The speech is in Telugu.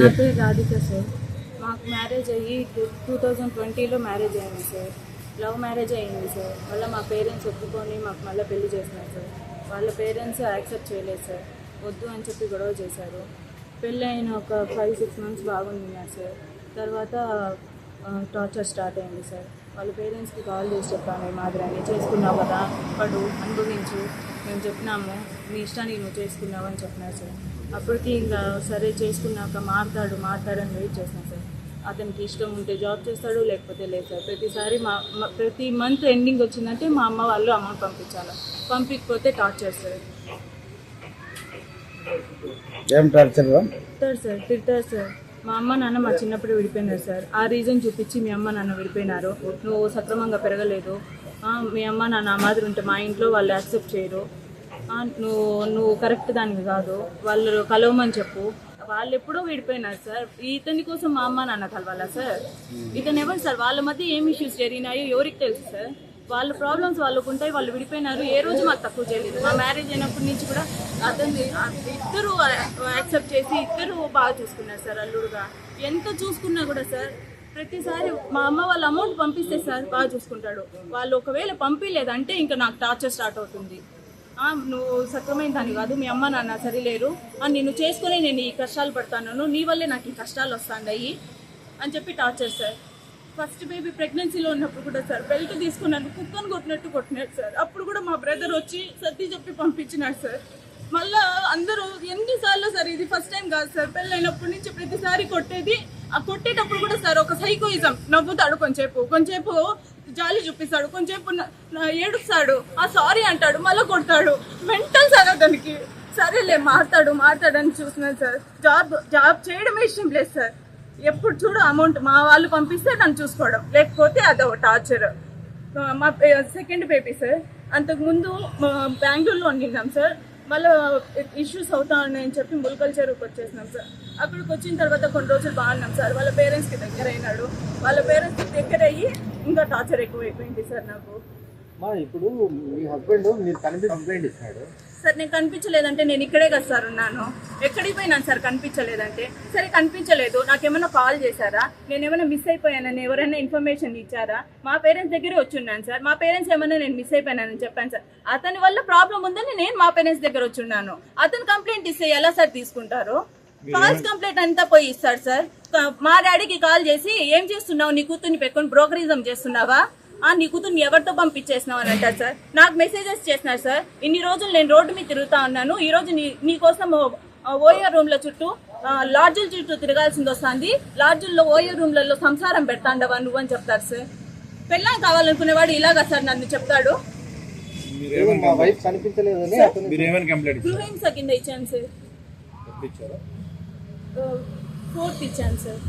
నా పేరు రాధిక సార్ మాకు మ్యారేజ్ అయ్యి టూ థౌజండ్ ట్వంటీలో మ్యారేజ్ అయింది సార్. లవ్ మ్యారేజ్ అయింది సార్. మళ్ళీ మా పేరెంట్స్ ఒప్పుకొని మాకు మళ్ళీ పెళ్ళి చేసినారు సార్. వాళ్ళ పేరెంట్స్ యాక్సెప్ట్ చేయలేదు సార్. వద్దు అని చెప్పి గొడవ చేశారు. పెళ్ళి అయిన ఒక ఫైవ్ సిక్స్ మంత్స్ బాగుంటున్నారు సార్. తర్వాత టార్చర్ స్టార్ట్ అయింది సార్. వాళ్ళ పేరెంట్స్కి కాల్ చేసి చెప్పాను ఈ చేసుకున్నావు కదా పడు అనుభవించు. మేము చెప్పినాము మీ ఇష్టానికి నువ్వు చేసుకున్నావు అని చెప్పినారు సార్. అప్పటికి ఇంకా సరే చేసుకున్నాక మారుతాడు మారుతాడని వెయిట్ చేస్తాను సార్. అతనికి ఇష్టం ఉంటే జాబ్ చేస్తాడు లేకపోతే లేదు సార్. ప్రతిసారి మా ప్రతి మంత్ ఎండింగ్ వచ్చిందంటే మా అమ్మ వాళ్ళు అమౌంట్ పంపించాలి. పంపించకపోతే టార్చర్ సార్ ఏం టార్చర్ తిడతారు సార్ తిడతారు సార్. మా అమ్మ నాన్న మా చిన్నప్పుడు విడిపోయినారు సార్. ఆ రీజన్ చూపించి మీ అమ్మ నాన్న విడిపోయినారు. నువ్వు సక్రమంగా పెరగలేదు. మీ అమ్మ నాన్న ఆ మాదిరి ఉంటే మా ఇంట్లో వాళ్ళు యాక్సెప్ట్ చేయరు. నువ్వు నువ్వు కరెక్ట్ దానికి కాదు. వాళ్ళు కలవమని చెప్పు. వాళ్ళు ఎప్పుడో విడిపోయినారు సార్. ఇతని కోసం మా అమ్మ నాన్న కలవాలా సార్? ఇతను ఎవరు సార్? వాళ్ళ మధ్య ఏం ఇష్యూస్ జరిగినాయో ఎవరికి తెలుసు సార్? వాళ్ళ ప్రాబ్లమ్స్ వాళ్ళకు ఉంటాయి. వాళ్ళు విడిపోయినారు. ఏ రోజు మాకు తక్కువ చేయలేదు మా మ్యారేజ్ అయినప్పటి నుంచి కూడా అతన్ని ఇద్దరు యాక్సెప్ట్ చేసి ఇద్దరు బాగా చూసుకున్నారు సార్ అల్లుడుగా. ఎంత చూసుకున్నా కూడా సార్ ప్రతిసారి మా అమ్మ వాళ్ళ అమౌంట్ పంపిస్తే సార్ బాగా చూసుకుంటాడు. వాళ్ళు ఒకవేళ పంపించలేదంటే ఇంకా నాకు టార్చర్ స్టార్ట్ అవుతుంది. నువ్వు సత్యమైన దాన్ని కాదు మీ అమ్మ నాన్న సరిలేరు. ఆ, నిన్ను చేసుకునే నేను ఈ కష్టాలు పడతాను నీ వల్లే నాకు ఈ కష్టాలు వస్తాయి అని చెప్పి టార్చర్ సార్ ఫస్ట్ బేబీ ప్రెగ్నెన్సీలో ఉన్నప్పుడు కూడా సార్ బెల్ట్ తీసుకున్నాను కుక్కను కొట్టినట్టు కొట్టినాడు సార్ అప్పుడు కూడా మా బ్రదర్ వచ్చి సర్ది చెప్పి పంపించినాడు సార్ మళ్ళా అందరూ ఎన్నిసార్లు సార్ ఇది ఫస్ట్ టైం కాదు సార్ పెళ్ళైనప్పటి నుంచి ప్రతిసారి కొట్టేది. ఆ కొట్టేటప్పుడు కూడా సార్ ఒక సైకోయిజం నవ్వుతాడు కొంచెంసేపు. కొంచెంసేపు జాలి చూపిస్తాడు కొంచెంసేపు ఏడుస్తాడు ఆ సారీ అంటాడు మళ్ళీ కొడతాడు. మెంటల్ సార్ అతనికి. సరేలే మారుతాడు మారుతాడని చూస్తున్నాను సార్. జాబ్ జాబ్ చేయడమే ఇష్టం లేదు సార్. ఎప్పుడు చూడు అమౌంట్ మా వాళ్ళు పంపిస్తే నన్ను చూసుకోవడం. లేకపోతే అదో టార్చర్. మా సెకండ్ బేబీ సార్. అంతకుముందు బెంగళూరులో ఉండినాం సార్. మళ్ళీ ఇష్యూస్ అవుతా ఉన్నాయని చెప్పి ముల్కల్ చెరువుకి వచ్చేసినాం సార్. అక్కడికి వచ్చిన తర్వాత కొన్ని రోజులు బాగున్నాం సార్. వాళ్ళ పేరెంట్స్కి దగ్గర అయినాడు వాళ్ళ పేరెంట్స్కి దగ్గర అయ్యి ఇంకా టార్చర్ ఎక్కువైపోయింది సార్ నాకు. మా ఇప్పుడు మీ హస్బెండ్ మీరు కంప్లైంట్ సార్ నేను కనిపించలేదంటే నేను ఇక్కడే కదా సార్ ఉన్నాను. ఎక్కడికి పోయినాను సార్ కనిపించలేదంటే? సరే కనిపించలేదు. నాకేమైనా కాల్ చేశారా? నేను ఏమైనా మిస్ అయిపోయానని ఎవరైనా ఇన్ఫర్మేషన్ ఇచ్చారా? మా పేరెంట్స్ దగ్గరే వచ్చున్నాను సార్. మా పేరెంట్స్ ఏమైనా నేను మిస్ అయిపోయానని చెప్పాను సార్. అతని వల్ల ప్రాబ్లం ఉందని నేను మా పేరెంట్స్ దగ్గర వచ్చున్నాను. అతను కంప్లైంట్ ఇస్తే ఎలా సార్ తీసుకుంటారు? కాల్స్ కంప్లైంట్ అంతా పోయి ఇస్తాడు సార్. మా డాడీకి కాల్ చేసి ఏం చేస్తున్నావు? నీ కూతుర్ని పెట్టుకొని బ్రోకరిజం చేస్తున్నావా? ఆ నీ కూతుర్ని ఎవరితో పంపించేసినావు? అని అంటారు సార్. నాకు మెసేజెస్ చేసినారు సార్. ఇన్ని రోజులు నేను రోడ్డు మీద తిరుగుతా ఉన్నాను. ఈ రోజు నీ నీకోసం ఓయర్ రూమ్ల చుట్టూ లాడ్జుల చుట్టూ తిరగాల్సింది వస్తుంది. లాడ్జుల్లో ఓయర్ రూమ్లలో సంసారం పెడతాండవా నువ్వు? అని చెప్తారు సార్. పెళ్ళాం కావాలనుకునేవాడు ఇలాగా సార్ నన్ను చెప్తాడు. మా వైఫ్ కనిపించలేదని అతను మీరు ఏమైనా కంప్లైంట్ గృహింస కింద ఇచ్చాను సార్. ఇచ్చారా ఫోర్త్ ఇచ్చాను సార్